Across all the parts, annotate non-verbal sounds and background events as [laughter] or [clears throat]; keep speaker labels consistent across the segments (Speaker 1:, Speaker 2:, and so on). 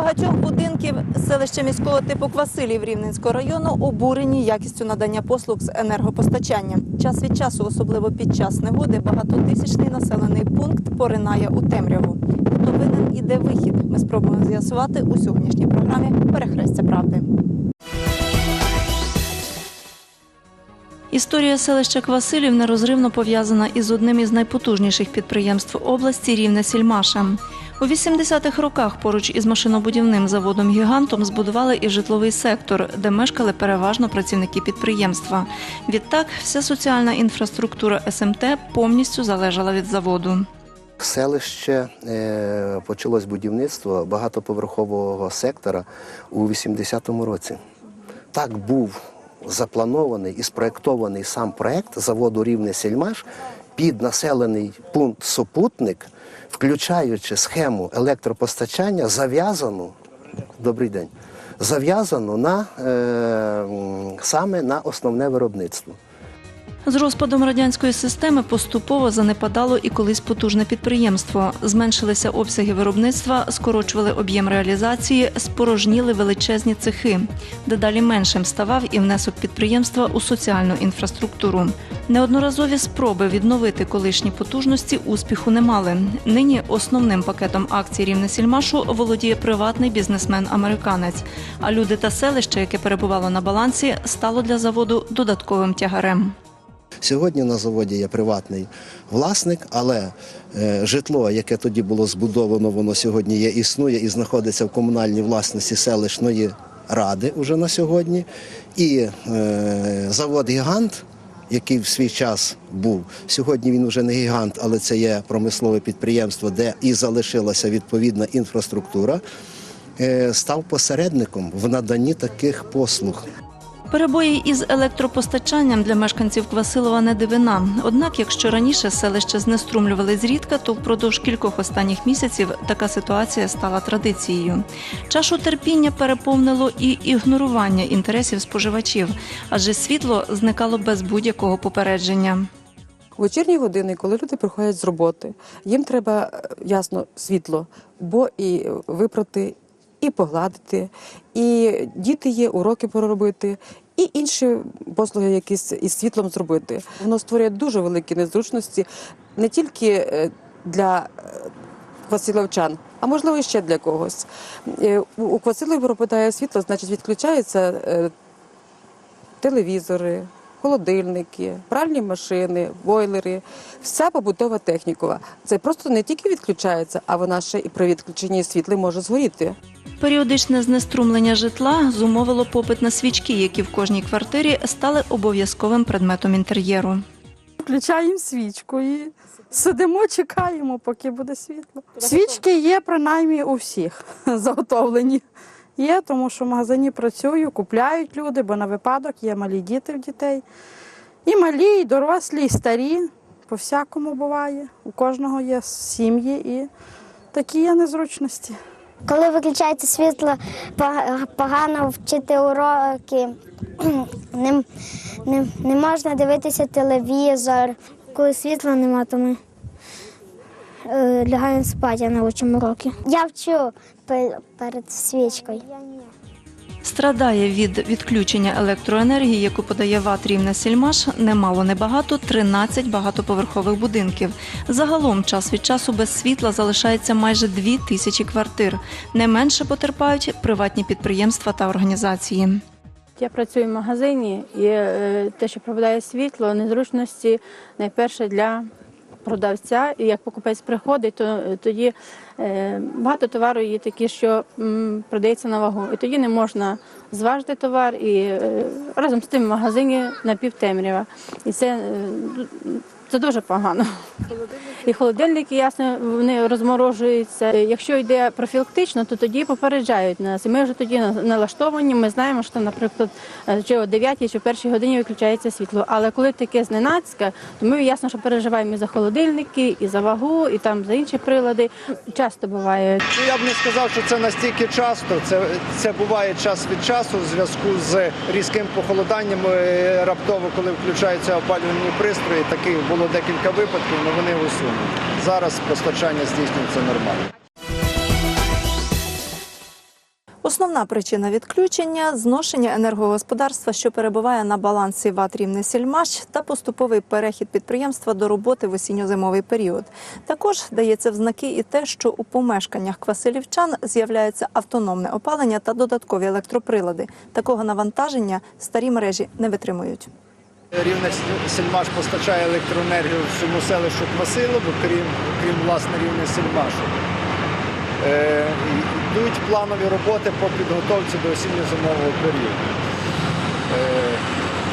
Speaker 1: Багатьох будинків селища міського типу Квасилів Рівненського району обурені якістю надання послуг з енергопостачання. Час від часу, особливо під час негоди, багатотисячний населений пункт поринає у темряву. Хто винен і де вихід? Ми спробуємо з'ясувати у сьогоднішній програмі Перехрестя правди. Історія селища Квасилів нерозривно пов'язана із одним із найпотужніших підприємств області Рівне Сільмаша. У 80-х роках поруч із машинобудівним заводом гігантом збудували і житловий сектор, де мешкали переважно працівники підприємства. Відтак, вся соціальна інфраструктура СМТ повністю залежала від заводу.
Speaker 2: Селище е, почалось будівництво багатоповерхового сектора у 80-му році. Так був запланований і спроєктований сам проект заводу Рівне Сільмаш під населений пункт Сопутник, включаючи схему електропостачання, зав'язану добрий день, зав'язану на е, саме на основне виробництво.
Speaker 1: З розпадом радянської системи поступово занепадало і колись потужне підприємство. Зменшилися обсяги виробництва, скорочували об'єм реалізації, спорожніли величезні цехи. Дедалі меншим ставав і внесок підприємства у соціальну інфраструктуру. Неодноразові спроби відновити колишні потужності успіху не мали. Нині основним пакетом акцій Рівнесільмашу володіє приватний бізнесмен-американець. А люди та селище, яке перебувало на балансі, стало для заводу додатковим тягарем.
Speaker 2: Сьогодні на заводі є приватний власник, але е, житло, яке тоді було збудовано, воно сьогодні є, існує і знаходиться в комунальній власності селищної ради уже на сьогодні. І е, завод Гігант, який в свій час був, сьогодні він вже не гігант, але це є промислове підприємство, де і залишилася відповідна інфраструктура, е, став посередником в наданні таких послуг.
Speaker 1: Перебої із електропостачанням для мешканців Квасилова не дивина. Однак, якщо раніше селище знеструмлювали зрідка, то впродовж кількох останніх місяців така ситуація стала традицією. Чашу терпіння переповнило і ігнорування інтересів споживачів, адже світло зникало без будь-якого попередження.
Speaker 3: У вечірні години, коли люди приходять з роботи, їм треба е, ясно світло, бо і випрати, і погладити, і діти є, уроки проробити, і інші послуги якісь із світлом зробити. Воно створює дуже великі незручності не тільки е, для е, Квасиловчан, а можливо і ще для когось. Е, У Квасилові пропадає світло, значить відключається е, телевізори, холодильники, пральні машини, бойлери, вся побутова технікова. Це просто не тільки відключається, а вона ще і при відключенні світла може згоріти.
Speaker 1: Періодичне знеструмлення житла зумовило попит на свічки, які в кожній квартирі стали обов'язковим предметом інтер'єру.
Speaker 4: Включаємо свічку і сидимо, чекаємо, поки буде світло. Свічки є принаймні у всіх [laughs] заготовлені. Є, тому що в магазині працюю, купляють люди, бо на випадок є малі діти в дітей. І малі, і дорослі, і старі. По всякому буває. У кожного є сім'ї і такі є незручності.
Speaker 5: Коли виключається світло, погано вчити уроки, [clears throat] не, не, не можна дивитися телевізор. Коли світла нема, то ми е, лягаємо спати, я не учимо уроки. Я вчу перед свічкою.
Speaker 1: Страдає від відключення електроенергії, яку подає ВАТ Рівне Сільмаш, немало небагато 13 багатоповерхових будинків. Загалом час від часу без світла залишається майже дві тисячі квартир. Не менше потерпають приватні підприємства та організації.
Speaker 6: Я працюю в магазині, і е, те, що пропадає світло, незручності найперше для продавця. І як покупець приходить, то е, тоді е, багато товару є такі, що продається на вагу. І тоді не можна зважити товар, і е, разом з тим в магазині напівтемрява. І це, це дуже погано. І холодильники, ясно, вони розморожуються. Якщо йде профілактично, то тоді попереджають нас. І ми вже тоді на- налаштовані. Ми знаємо, що, наприклад, е, чи о 9 чи о 1 годині виключається світло. Але коли таке зненацька, то ми ясно, що переживаємо і за холодильники, і за вагу, і там за інші прилади. Часто буває.
Speaker 7: Ну, я б не сказав, що це настільки часто. Це, це буває час від часу в зв'язку з різким похолоданням е, раптово, коли включаються опалювальні пристрої. Таких було декілька випадків, але вони усунені. Зараз постачання здійснюється нормально.
Speaker 1: Основна причина відключення зношення енергогосподарства, що перебуває на балансі ВАТ «Рівне Сільмаш» та поступовий перехід підприємства до роботи в осінньо-зимовий період. Також дається в знаки і те, що у помешканнях квасилівчан з'являється автономне опалення та додаткові електроприлади. Такого навантаження старі мережі не витримують.
Speaker 7: Рівне Сільмаш постачає електроенергію всьому селищу Квасилову, крім, крім власне рівне Сільмашу. Е, йдуть планові роботи по підготовці до осінньо-зимового періоду. Е,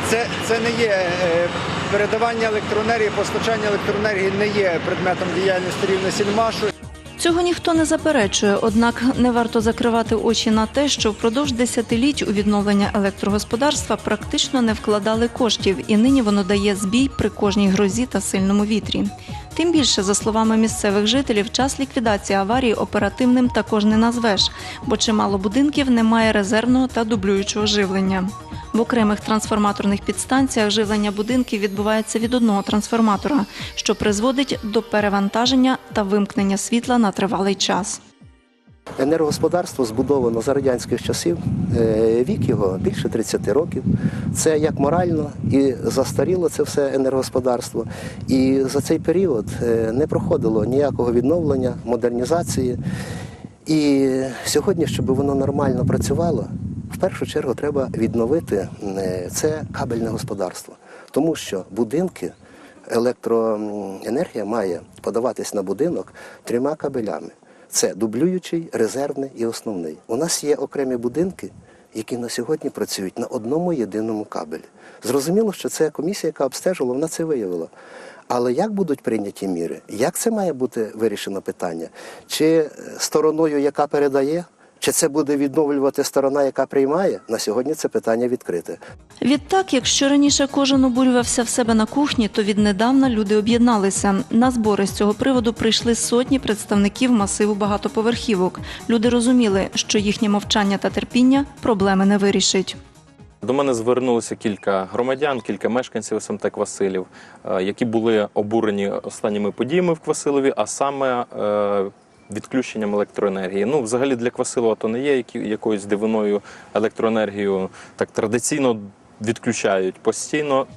Speaker 7: це, це не є е, передавання електроенергії, постачання електроенергії не є предметом діяльності рівне Сільмашу.
Speaker 1: Цього ніхто не заперечує, однак не варто закривати очі на те, що впродовж десятиліть у відновлення електрогосподарства практично не вкладали коштів, і нині воно дає збій при кожній грозі та сильному вітрі. Тим більше, за словами місцевих жителів, час ліквідації аварії оперативним також не назвеш, бо чимало будинків немає резервного та дублюючого живлення. В окремих трансформаторних підстанціях живлення будинків відбувається від одного трансформатора, що призводить до перевантаження та вимкнення світла на тривалий час.
Speaker 2: Енергогосподарство збудовано за радянських часів. Е, Вік його більше 30 років. Це як морально і застаріло це все енергогосподарство. І за цей період е, не проходило ніякого відновлення, модернізації. І сьогодні, щоб воно нормально працювало, в першу чергу треба відновити е, це кабельне господарство, тому що будинки. Електроенергія має подаватись на будинок трьома кабелями. Це дублюючий, резервний і основний. У нас є окремі будинки, які на сьогодні працюють на одному єдиному кабелі. Зрозуміло, що це комісія, яка обстежила, вона це виявила. Але як будуть прийняті міри? Як це має бути вирішено питання? Чи е, стороною, яка передає, чи це буде відновлювати сторона, яка приймає? На сьогодні це питання відкрите.
Speaker 1: Відтак, якщо раніше кожен обурювався в себе на кухні, то віднедавна люди об'єдналися. На збори з цього приводу прийшли сотні представників масиву багатоповерхівок. Люди розуміли, що їхнє мовчання та терпіння проблеми не вирішить.
Speaker 8: До мене звернулося кілька громадян, кілька мешканців СМТ Квасилів, е, які були обурені останніми подіями в Квасилові, а саме е, відключенням електроенергії. Ну, взагалі для Квасилова то не є якоюсь дивиною електроенергію. Так традиційно відключають постійно.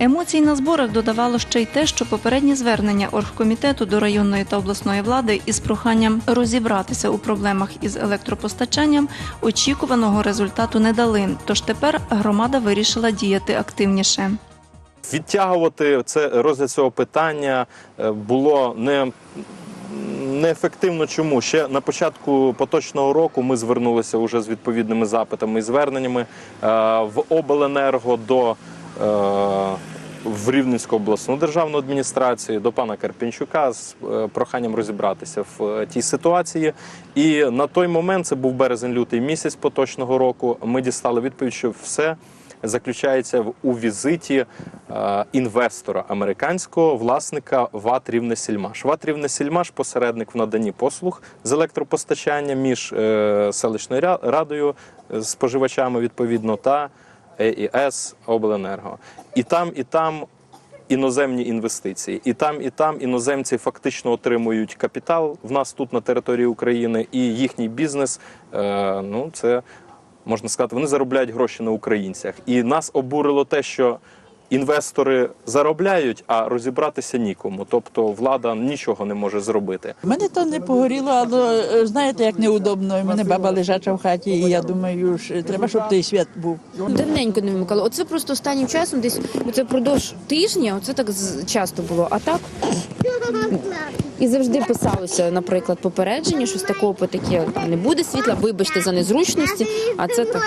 Speaker 1: Емоцій на зборах додавало ще й те, що попередні звернення оргкомітету до районної та обласної влади із проханням розібратися у проблемах із електропостачанням очікуваного результату не дали. Тож тепер громада вирішила діяти активніше.
Speaker 8: Відтягувати це розгляд цього питання е, було не. Неефективно чому ще на початку поточного року ми звернулися вже з відповідними запитами і зверненнями е, в обленерго до е, в Рівненську обласну державну адміністрацію до пана Карпінчука з е, проханням розібратися в тій ситуації. І на той момент це був березень-лютий місяць поточного року. Ми дістали відповідь, що все заключається у візиті е, інвестора американського власника ВАТ Рівне Сільмаш. ВАТ Рівне Сільмаш посередник в наданні послуг з електропостачання між е, селищною радою, е, споживачами відповідно та ЕІС Обленерго. І там, і там. Іноземні інвестиції, і там, і там іноземці фактично отримують капітал в нас тут на території України, і їхній бізнес ну це можна сказати, вони заробляють гроші на українцях. І нас обурило те, що інвестори заробляють, а розібратися нікому. Тобто влада нічого не може зробити.
Speaker 9: Мене то не погоріло, але е, знаєте, як неудобно. У мене баба лежача в хаті, і я думаю, що треба, щоб той світ був.
Speaker 10: Давненько не вимикали. Оце просто останнім часом, десь оце впродовж тижня, оце так з- часто було. А так і завжди писалося, наприклад, попередження, що з такого по таке не буде світла, вибачте за незручності. А це так.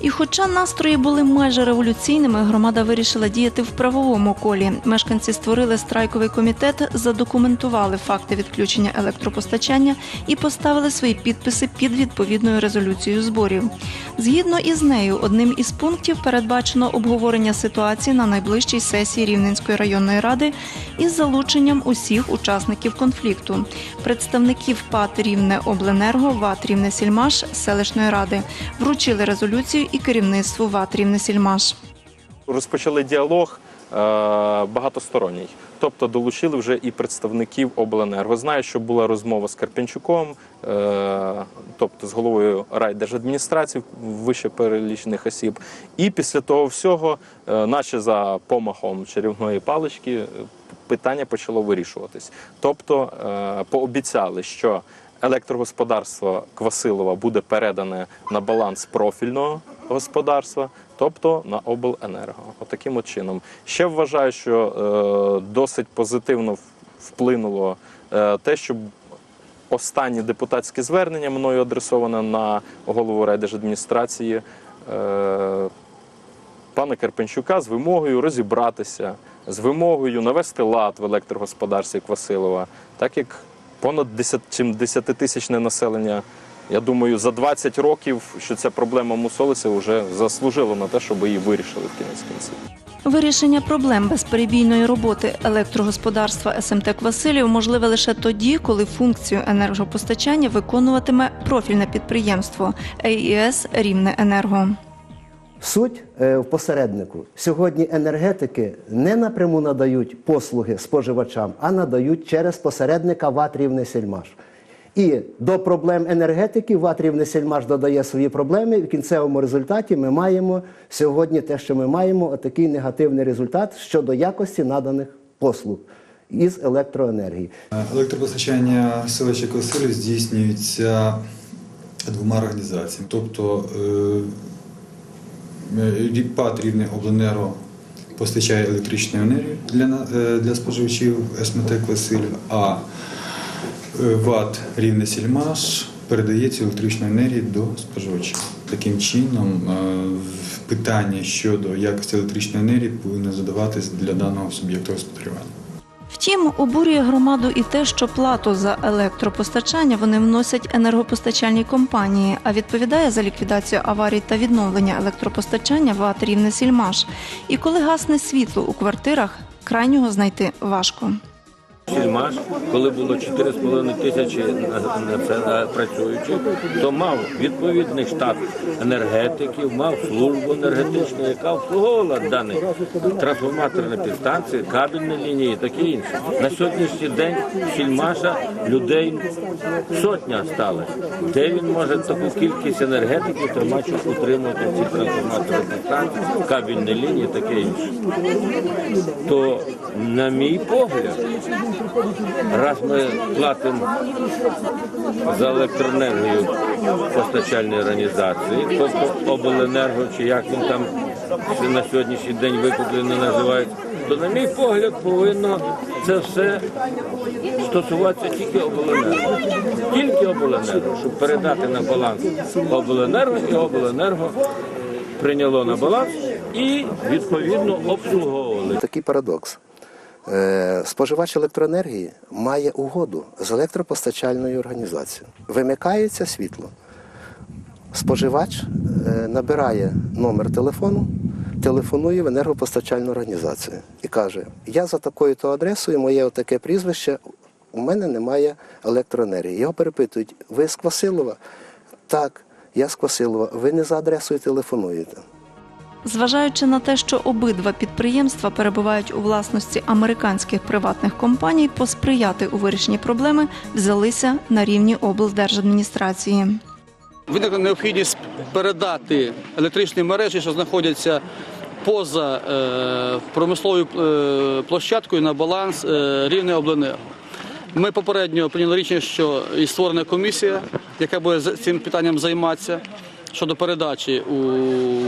Speaker 1: І хоча настрої були майже революційними, громада вирішила діяти в правовому колі. Мешканці створили страйковий комітет, задокументували факти відключення електропостачання і поставили свої підписи під відповідною резолюцією зборів. Згідно із нею, одним із пунктів передбачено обговорення ситуації на найближчій сесії Рівненської районної ради із залученням усіх учасників конфлікту, представників ПАТ Рівне Обленерго, ВАТ Рівне Сільмаш, селищної ради вручили резолюцію і керівництву ВАТ Рівне Сільмаш.
Speaker 8: Розпочали діалог. багатосторонній. Тобто долучили вже і представників обленерго. Знаю, що була розмова з Карпенчуком, е, тобто з головою райдержадміністрації вище перелічених осіб. І після того всього, е, наче за помахом чарівної палички, е, питання почало вирішуватись. Тобто е, пообіцяли, що електрогосподарство Квасилова буде передане на баланс профільного господарства, тобто на обленерго. Отаким от чином. Ще вважаю, що е, досить позитивно вплинуло е, те, що останнє депутатське звернення мною адресоване на голову райдержадміністрації. Е, пана Карпенчука з вимогою розібратися, з вимогою навести лад в електрогосподарстві Квасилова, так як понад 10, 10-тисячне населення, я думаю, за 20 років, що ця проблема мусолиться, вже заслужило на те, щоб її вирішили в кінець кінців.
Speaker 1: Вирішення проблем безперебійної роботи електрогосподарства СМТ Квасилів можливе лише тоді, коли функцію енергопостачання виконуватиме профільне підприємство АІС Рівне Енерго.
Speaker 2: Суть е, в посереднику. Сьогодні енергетики не напряму надають послуги споживачам, а надають через посередника ВАТ «Рівне Сільмаш». І до проблем енергетики ВАТ «Рівне Сільмаш» додає свої проблеми. В кінцевому результаті ми маємо сьогодні те, що ми маємо, отакий негативний результат щодо якості наданих послуг із електроенергії.
Speaker 11: Електропостачання селища Косилів здійснюється двома організаціями. Тобто е, ПАТ «Рівне Обленерго постачає електричну енергію для, е, для споживачів СМТ Квасилів, а е, ВАТ Рівне Сільмаш передає цю електричну енергію до споживачів. Таким чином, е, питання щодо якості електричної енергії повинно задаватись для даного суб'єкту господарювання.
Speaker 1: Втім, обурює громаду і те, що плату за електропостачання вони вносять енергопостачальній компанії, а відповідає за ліквідацію аварій та відновлення електропостачання ВАТ Рівне Сільмаш. І коли гасне світло у квартирах, крайнього знайти важко.
Speaker 12: Сільмаш, коли було 4,5 тисячі працюючих, то мав відповідний штат енергетиків, мав службу енергетичну, яка обслуговувала дані трансформаторні підстанції, кабельні лінії і таке інше. На сьогоднішній день Сільмаша людей сотня сталося. Де він може таку кількість енергетиків тримати, утримувати ці трансформаторні підстанції, кабельні лінії і таке інше. То, на мій погляд, раз ми платимо за електроенергію постачальної організації, тобто обленерго, чи як він там на сьогоднішній день викуплено називають, то, на мій погляд, повинно це все стосуватися тільки обленерго. Тільки обленерго, щоб передати на баланс обленерго і обленерго прийняло на баланс і відповідно обслуговували.
Speaker 2: Такий парадокс. Е, Споживач електроенергії має угоду з електропостачальною організацією. Вимикається світло. Споживач е, набирає номер телефону, телефонує в енергопостачальну організацію і каже: Я за такою-то адресою, моє таке прізвище, у мене немає електроенергії. Його перепитують: ви з Квасилова? Так, я з Квасилова. Ви не за адресою телефонуєте.
Speaker 1: Зважаючи на те, що обидва підприємства перебувають у власності американських приватних компаній, посприяти у вирішенні проблеми взялися на рівні облдержадміністрації.
Speaker 13: Виникла необхідність передати електричні мережі, що знаходяться поза е, промисловою е, площадкою на баланс е, рівне обленерго. Ми попередньо прийняли рішення, що і створена комісія, яка буде цим питанням займатися щодо передачі у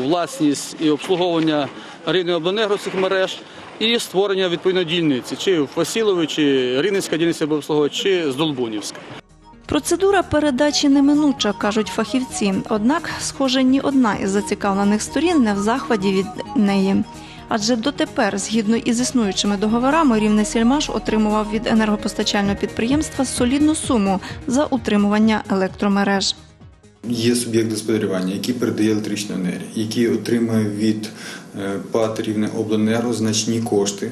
Speaker 13: власність і обслуговування рівне обленерго цих мереж і створення відповідної дільниці, чи в Василові, чи Рівненська дільниця буде обслуговувати, чи з Долбунівська.
Speaker 1: Процедура передачі неминуча, кажуть фахівці. Однак, схоже, ні одна із зацікавлених сторін не в захваті від неї. Адже дотепер, згідно із існуючими договорами, рівне сільмаш отримував від енергопостачального підприємства солідну суму за утримування електромереж.
Speaker 11: Є суб'єкт господарювання, який передає електричну енергію, який отримує від е, ПАТ «Рівне Обленерго значні кошти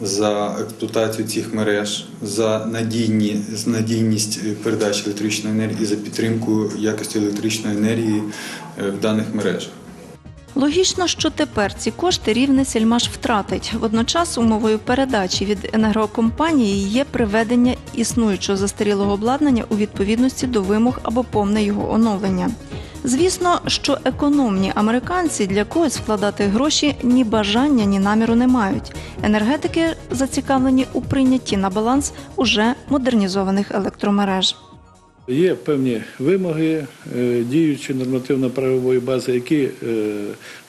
Speaker 11: за експлуатацію цих мереж, за надійні, надійність е, передачі електричної енергії і за підтримку якості електричної енергії е, в даних мережах.
Speaker 1: Логічно, що тепер ці кошти рівне сільмаш втратить. Водночас умовою передачі від енергокомпанії є приведення існуючого застарілого обладнання у відповідності до вимог або повне його оновлення. Звісно, що економні американці для когось вкладати гроші ні бажання, ні наміру не мають. Енергетики зацікавлені у прийнятті на баланс уже модернізованих електромереж.
Speaker 14: Є певні вимоги е, діючої нормативно-правової бази, які е,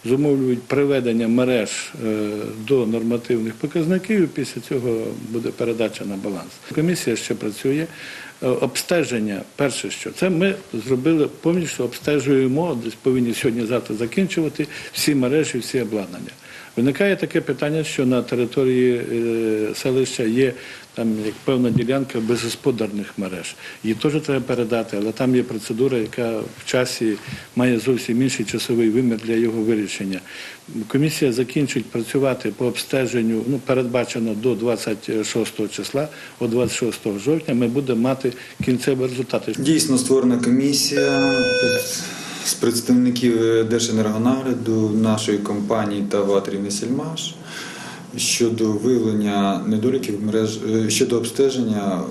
Speaker 14: зумовлюють приведення мереж е, до нормативних показників. і Після цього буде передача на баланс. Комісія ще працює. Обстеження, перше, що це ми зробили повністю обстежуємо, десь повинні сьогодні-завтра закінчувати всі мережі, всі обладнання. Виникає таке питання, що на території селища є там як певна ділянка безгосподарних мереж. Її теж треба передати, але там є процедура, яка в часі має зовсім інший часовий вимір для його вирішення. Комісія закінчить працювати по обстеженню, ну передбачено до 26 числа, о 26 жовтня ми будемо мати кінцеві результати.
Speaker 11: Дійсно створена комісія з представників Держенергонагляду, нашої компанії та ВАТ «Рівнесільмаш» щодо виявлення недоліків мереж е, щодо обстеження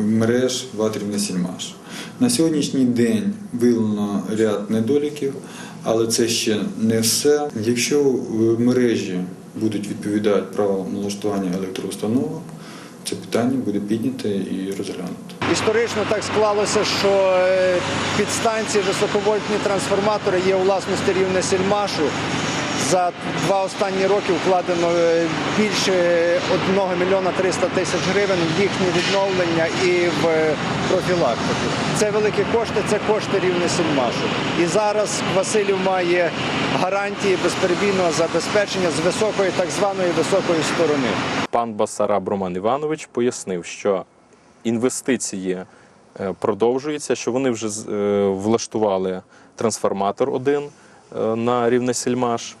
Speaker 11: мереж ВАТ «Рівнесільмаш». На сьогоднішній день виявлено ряд недоліків, але це ще не все. Якщо е, мережі будуть відповідати правилам налаштування електроустановок, це питання буде підняте і розглянуто.
Speaker 7: Історично так склалося, що е, підстанції високовольтні трансформатори є у власності рівне сільмашу. За два останні роки вкладено е, більше 1 мільйона 300 тисяч гривень в їхнє відновлення і в е, профілактику. Це великі кошти, це кошти рівне сільмашу. І зараз Василів має гарантії безперебійного забезпечення з високої, так званої високої сторони.
Speaker 8: Пан Басараб Роман Іванович пояснив, що інвестиції е, продовжуються, що вони вже влаштували трансформатор один на рівне сільмаш.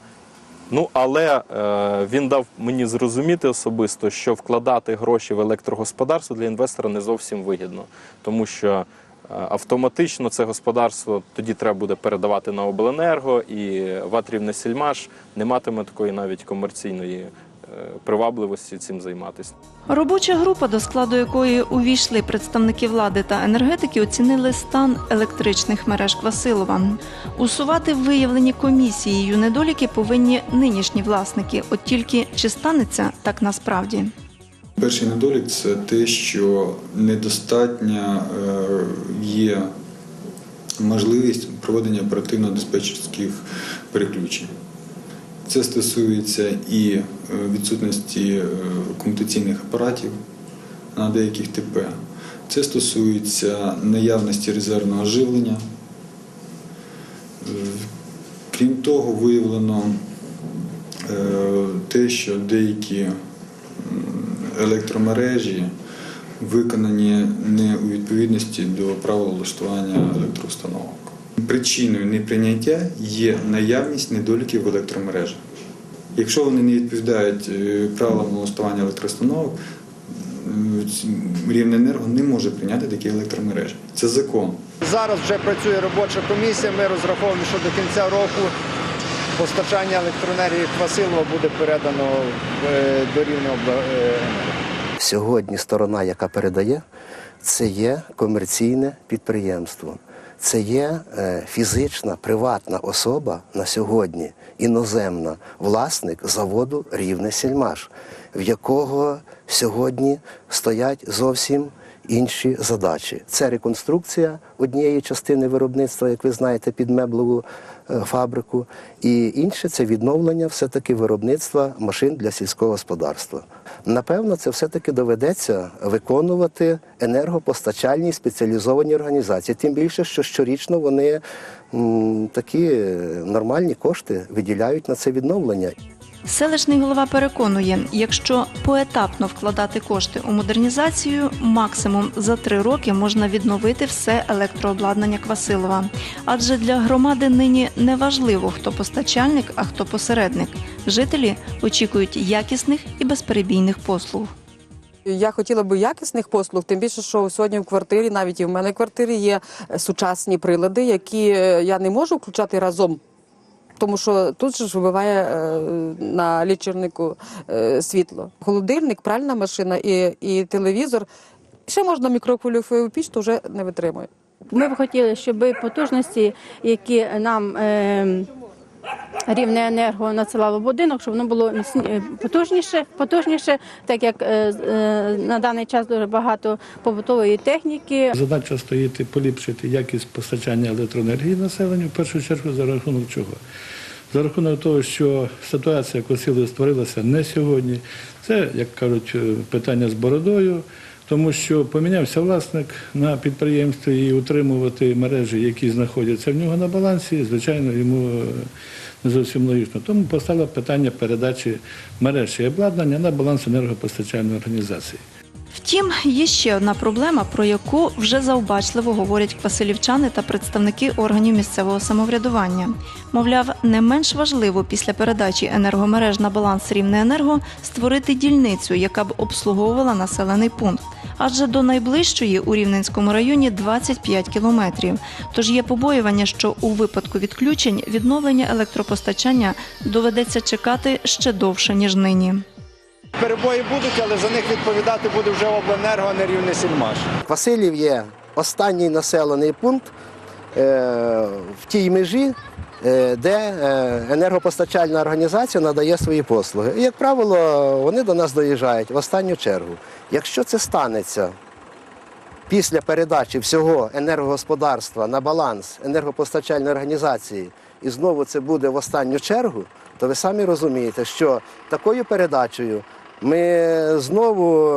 Speaker 8: Ну, але е, він дав мені зрозуміти особисто, що вкладати гроші в електрогосподарство для інвестора не зовсім вигідно, тому що е, автоматично це господарство тоді треба буде передавати на обленерго, і ватрівне Сільмаш не матиме такої навіть комерційної привабливості цим займатися.
Speaker 1: Робоча група, до складу якої увійшли представники влади та енергетики, оцінили стан електричних мереж Квасилова. Усувати виявлені комісією недоліки повинні нинішні власники. От тільки чи станеться так насправді?
Speaker 11: Перший недолік це те, що недостатня е, є можливість проведення оперативно-диспетчерських переключень. Це стосується і е, відсутності е, комутаційних апаратів на деяких ТП. Це стосується наявності резервного живлення. Е, Крім того, виявлено те, що деякі електромережі виконані не у відповідності до правил влаштування електроустановок. Причиною неприйняття є наявність недоліків в електромережах. Якщо вони не відповідають е, правилам влаштування електроустановок, Рівненерго не може прийняти такі електромережі. Це закон.
Speaker 7: Зараз вже працює робоча комісія. Ми розраховуємо, що до кінця року постачання електроенергії Квасилова буде передано е, до рівного обленерго.
Speaker 2: Сьогодні сторона, яка передає, це є комерційне підприємство. Це є е, фізична приватна особа на сьогодні, іноземна, власник заводу Рівне Сільмаш, в якого сьогодні стоять зовсім інші задачі. Це реконструкція однієї частини виробництва, як ви знаєте, під меблеву е, фабрику, і інше це відновлення все-таки виробництва машин для сільського господарства. Напевно, це все-таки доведеться виконувати енергопостачальні спеціалізовані організації. Тим більше, що щорічно вони м, такі нормальні кошти виділяють на це відновлення.
Speaker 1: Селищний голова переконує, якщо поетапно вкладати кошти у модернізацію, максимум за три роки можна відновити все електрообладнання Квасилова. Адже для громади нині не важливо, хто постачальник, а хто посередник. Жителі очікують якісних і безперебійних послуг.
Speaker 3: Я хотіла би якісних послуг, тим більше, що сьогодні в квартирі, навіть і в мене в квартирі є е, сучасні прилади, які е, я не можу включати разом. Тому що тут ж вибиває е, на лічильнику е, світло. Холодильник, пральна машина і, і телевізор. Ще можна мікрохвильову піч, то вже не витримує.
Speaker 6: Ми б хотіли, щоб потужності, які нам е, рівне енерго надсилало будинок, щоб воно було е, потужніше, потужніше, так як е, е, на даний час дуже багато побутової техніки.
Speaker 14: Задача стоїть поліпшити якість постачання електроенергії населенню, в першу чергу за рахунок чого? За рахунок того, що ситуація косили створилася не сьогодні. Це, як кажуть, питання з бородою, тому що помінявся власник на підприємстві і утримувати мережі, які знаходяться в нього на балансі, звичайно, йому е, не зовсім логічно. Тому постало питання передачі мереж і обладнання на баланс енергопостачальної організації.
Speaker 1: Втім, є ще одна проблема, про яку вже завбачливо говорять квасилівчани та представники органів місцевого самоврядування. Мовляв, не менш важливо після передачі енергомереж на баланс Рівнеенерго створити дільницю, яка б обслуговувала населений пункт. Адже до найближчої у Рівненському районі 25 кілометрів. Тож є побоювання, що у випадку відключень відновлення електропостачання доведеться чекати ще довше ніж нині.
Speaker 7: Перебої будуть, але за них відповідати буде вже обленерго, а не рівне сільмаш.
Speaker 2: Василів є останній населений пункт е, в тій межі, де е, енергопостачальна організація надає свої послуги. І, як правило, вони до нас доїжджають в останню чергу. Якщо це станеться після передачі всього енергогосподарства на баланс енергопостачальної організації, і знову це буде в останню чергу, то ви самі розумієте, що такою передачею ми знову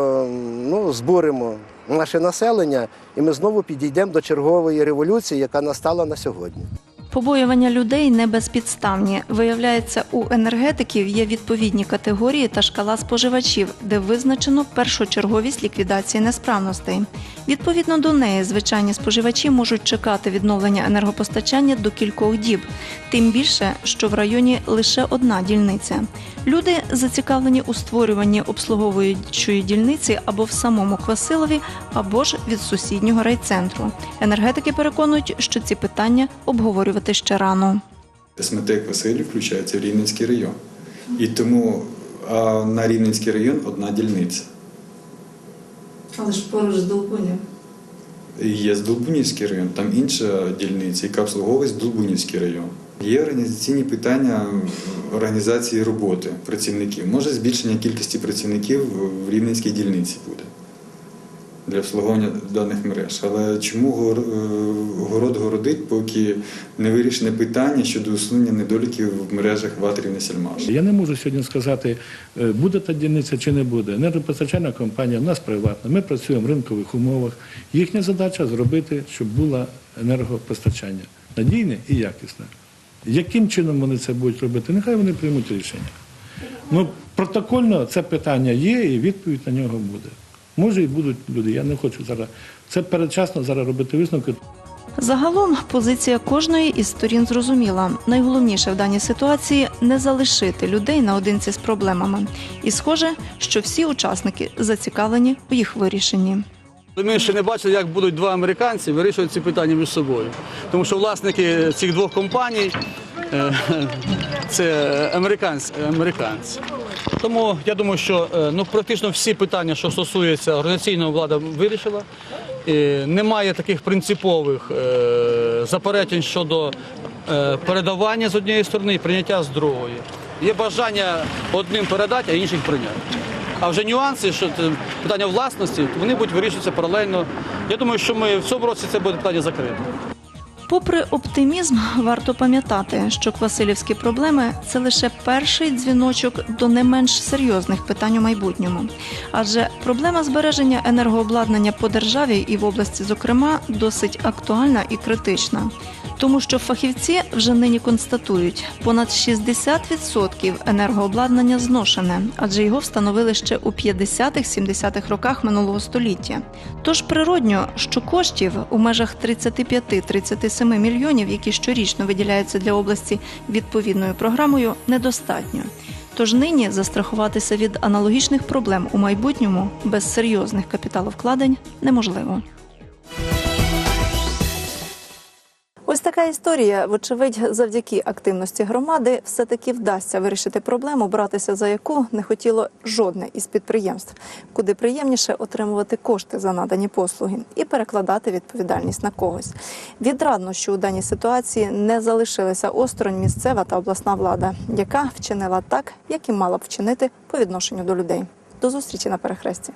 Speaker 2: ну, збуримо наше населення, і ми знову підійдемо до чергової революції, яка настала на сьогодні.
Speaker 1: Побоювання людей не безпідставні. Виявляється, у енергетиків є відповідні категорії та шкала споживачів, де визначено першочерговість ліквідації несправностей. Відповідно до неї, звичайні споживачі можуть чекати відновлення енергопостачання до кількох діб, тим більше, що в районі лише одна дільниця. Люди зацікавлені у створюванні обслуговуючої дільниці або в самому Квасилові, або ж від сусіднього райцентру. Енергетики переконують, що ці питання обговорювати ще рано.
Speaker 11: СМТ Василів включається в Рівненський район. І тому а на Рівненський район одна дільниця.
Speaker 1: Але ж поруч з Долбунів.
Speaker 11: Є Здолбунівський район, там інша дільниця, яка обслуговує Здолбунівський район. Є організаційні питання організації роботи працівників. Може збільшення кількості працівників в Рівненській дільниці буде для обслуговування даних мереж. Але чому е, город городить, поки не вирішене питання щодо усунення недоліків в мережах ватрів Сільмаш?
Speaker 14: Я не можу сьогодні сказати, е, буде та дільниця чи не буде. Енергопостачальна компанія в нас приватна. Ми працюємо в ринкових умовах. Їхня задача зробити, щоб було енергопостачання надійне і якісне. Яким чином вони це будуть робити? Нехай вони приймуть рішення. Ну, протокольно це питання є, і відповідь на нього буде. Може і будуть люди. Я не хочу зараз. Це передчасно зараз робити висновки.
Speaker 1: Загалом позиція кожної із сторін зрозуміла. Найголовніше в даній ситуації не залишити людей наодинці з проблемами. І схоже, що всі учасники зацікавлені у їх вирішенні.
Speaker 13: Ми ще не бачили, як будуть два американці вирішувати ці питання між собою. Тому що власники цих двох компаній це американці. американці. Тому я думаю, що е, ну, практично всі питання, що стосуються організаційного влада, вирішила. І немає таких принципових е, заперечень щодо е, передавання з однієї сторони і прийняття з другої. Є бажання одним передати, а інших прийняти. А вже нюанси, що питання власності, вони будуть вирішуватися паралельно. Я думаю, що ми в цьому році це буде питання закрите.
Speaker 1: Попри оптимізм, варто пам'ятати, що квасилівські проблеми це лише перший дзвіночок до не менш серйозних питань у майбутньому. Адже проблема збереження енергообладнання по державі і в області, зокрема, досить актуальна і критична. Тому що фахівці вже нині констатують, понад 60% енергообладнання зношене, адже його встановили ще у 50-70-х роках минулого століття. Тож природньо, що коштів у межах 35-37 мільйонів, які щорічно виділяються для області відповідною програмою, недостатньо. Тож нині застрахуватися від аналогічних проблем у майбутньому без серйозних капіталовкладень неможливо. Така історія, вочевидь, завдяки активності громади, все таки вдасться вирішити проблему, братися за яку не хотіло жодне із підприємств, куди приємніше отримувати кошти за надані послуги і перекладати відповідальність на когось. Відрадно, що у даній ситуації не залишилися осторонь місцева та обласна влада, яка вчинила так, як і мала б вчинити по відношенню до людей. До зустрічі на перехресті.